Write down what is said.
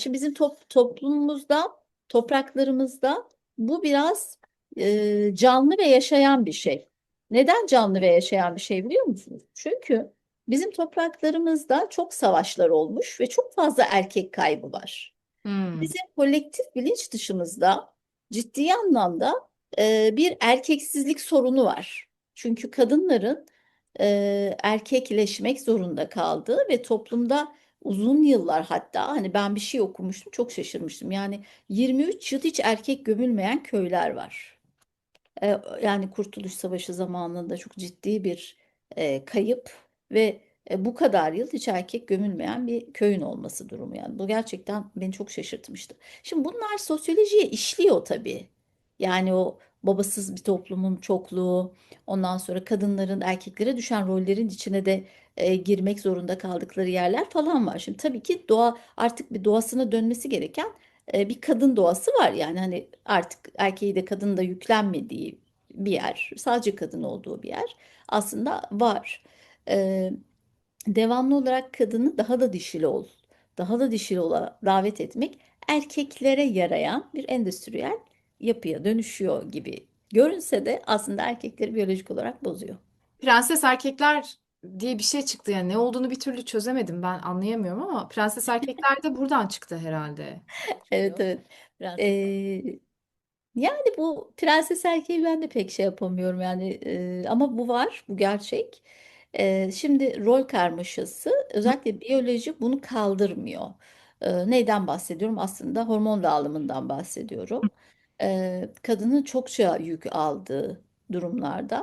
şimdi bizim top toplumumuzda, topraklarımızda bu biraz e, canlı ve yaşayan bir şey. Neden canlı ve yaşayan bir şey biliyor musunuz? Çünkü bizim topraklarımızda çok savaşlar olmuş ve çok fazla erkek kaybı var. Hmm. Bizim kolektif bilinç dışımızda ciddi anlamda e, bir erkeksizlik sorunu var. Çünkü kadınların e, erkekleşmek zorunda kaldığı ve toplumda uzun yıllar hatta hani ben bir şey okumuştum çok şaşırmıştım. Yani 23 yıl hiç erkek gömülmeyen köyler var. E, yani Kurtuluş Savaşı zamanında çok ciddi bir e, kayıp ve e, bu kadar yıl hiç erkek gömülmeyen bir köyün olması durumu yani bu gerçekten beni çok şaşırtmıştı. Şimdi bunlar sosyolojiye işliyor tabii. Yani o babasız bir toplumun çokluğu, ondan sonra kadınların erkeklere düşen rollerin içine de e, girmek zorunda kaldıkları yerler falan var. Şimdi tabii ki doğa artık bir doğasına dönmesi gereken e, bir kadın doğası var. Yani hani artık erkeği de kadın da yüklenmediği bir yer, sadece kadın olduğu bir yer aslında var. E, devamlı olarak kadını daha da dişil ol, daha da dişil ola davet etmek erkeklere yarayan bir endüstriyel yapıya dönüşüyor gibi görünse de aslında erkekleri biyolojik olarak bozuyor. Prenses erkekler diye bir şey çıktı yani ne olduğunu bir türlü çözemedim ben anlayamıyorum ama prenses erkekler de buradan çıktı herhalde. Evet evet. Prenses. Ee, yani bu prenses erkeği ben de pek şey yapamıyorum yani e, ama bu var, bu gerçek. Ee, şimdi rol karmaşası özellikle biyoloji bunu kaldırmıyor. Ee, neyden bahsediyorum? Aslında hormon dağılımından bahsediyorum. Kadının çokça yük aldığı durumlarda